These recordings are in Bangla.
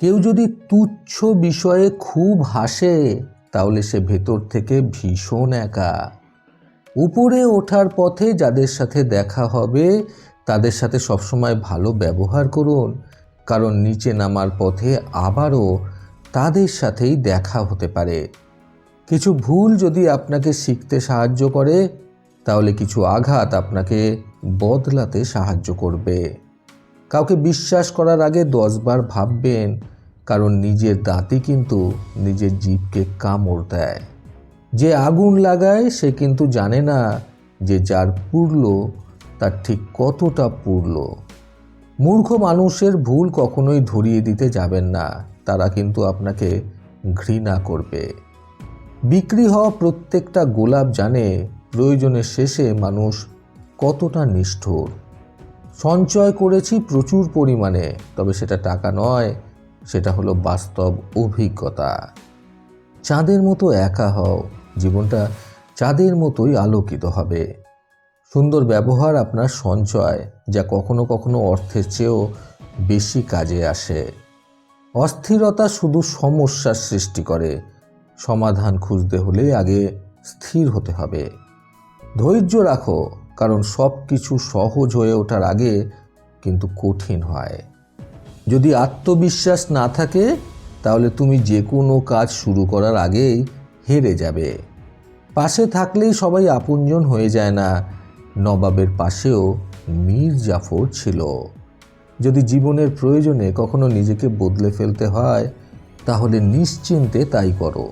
কেউ যদি তুচ্ছ বিষয়ে খুব হাসে, তাহলে সে ভেতর থেকে ভীষণ একা। উপরে ওঠার পথে যাদের সাথে দেখা হবে, তাদের সাথে সবসময় ভালো ব্যবহার করুন, কারণ নিচে নামার পথে আবারও তাদের সাথেই দেখা হতে পারে। কিছু ভুল যদি আপনাকে শিখতে সাহায্য করে, তাহলে কিছু আঘাত আপনাকে বদলাতে সাহায্য করবে। কাউকে বিশ্বাস করার আগে দশবার ভাববেন, কারণ নিজের দাঁতই কিন্তু নিজের জীবকে কামড় দেয়। যে আগুন লাগায় সে কিন্তু জানে না যে যার পুরল তার ঠিক কতটা পুরল মূর্খ মানুষের ভুল কখনোই ধরিয়ে দিতে যাবেন না, তারা কিন্তু আপনাকে ঘৃণা করবে। বিক্রি হওয়া প্রত্যেকটা গোলাপ জানে, প্রয়োজনের শেষে মানুষ কতটা নিষ্ঠুর। সঞ্চয় করেছি প্রচুর পরিমাণে, তবে সেটা টাকা নয়, সেটা হলো বাস্তব অভিজ্ঞতা। চাঁদের মতো একা হও, জীবনটা চাঁদের মতোই আলোকিত হবে। সুন্দর ব্যবহার আপনার সঞ্চয়, যা কখনো কখনো অর্থের চেয়েও বেশি কাজে আসে। অস্থিরতা শুধু সমস্যার সৃষ্টি করে, সমাধান খুঁজতে হলে আগে স্থির হতে হবে। ধৈর্য রাখো কারণ সব কিছু সহজ হয়ে ওঠার আগে কিন্তু কঠিন হয়। যদি আত্মবিশ্বাস না থাকে, তাহলে তুমি যে কোনো কাজ শুরু করার আগেই হেরে যাবে। পাশে থাকলেই সবাই আপনজন হয়ে যায় না। নবাবের পাশেও মীর জাফর ছিল। যদি জীবনের প্রয়োজনে কখনো নিজেকে বদলে ফেলতে হয়, তাহলে নিশ্চিন্তে তাই করো।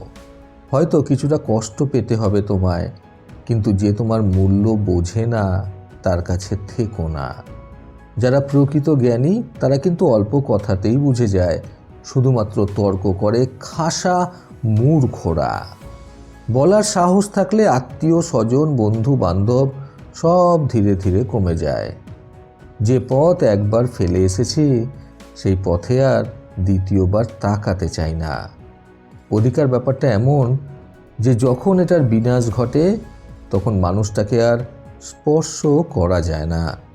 হয়তো কিছুটা কষ্ট পেতে হবে তোমায় কিন্তু যে তোমার মূল্য বোঝে না, তার কাছে থেকো না। যারা প্রকৃত জ্ঞানী, তারা কিন্তু অল্প কথাতেই বুঝে যায়। শুধুমাত্র তর্ক করে খাসা মূর্খরা। বলার সাহস থাকলে আত্মীয়, স্বজন, বন্ধু, বান্ধব সব ধীরে ধীরে কমে যায়। যে পথ একবার ফেলে এসেছি, সেই পথে আর দ্বিতীয়বার তাকাতে চাই না। অধিকার ব্যাপারটা এমন যে যখন এটার বিনাশ ঘটে তখন মানুষটাকে আর স্পর্শ করা যায় না।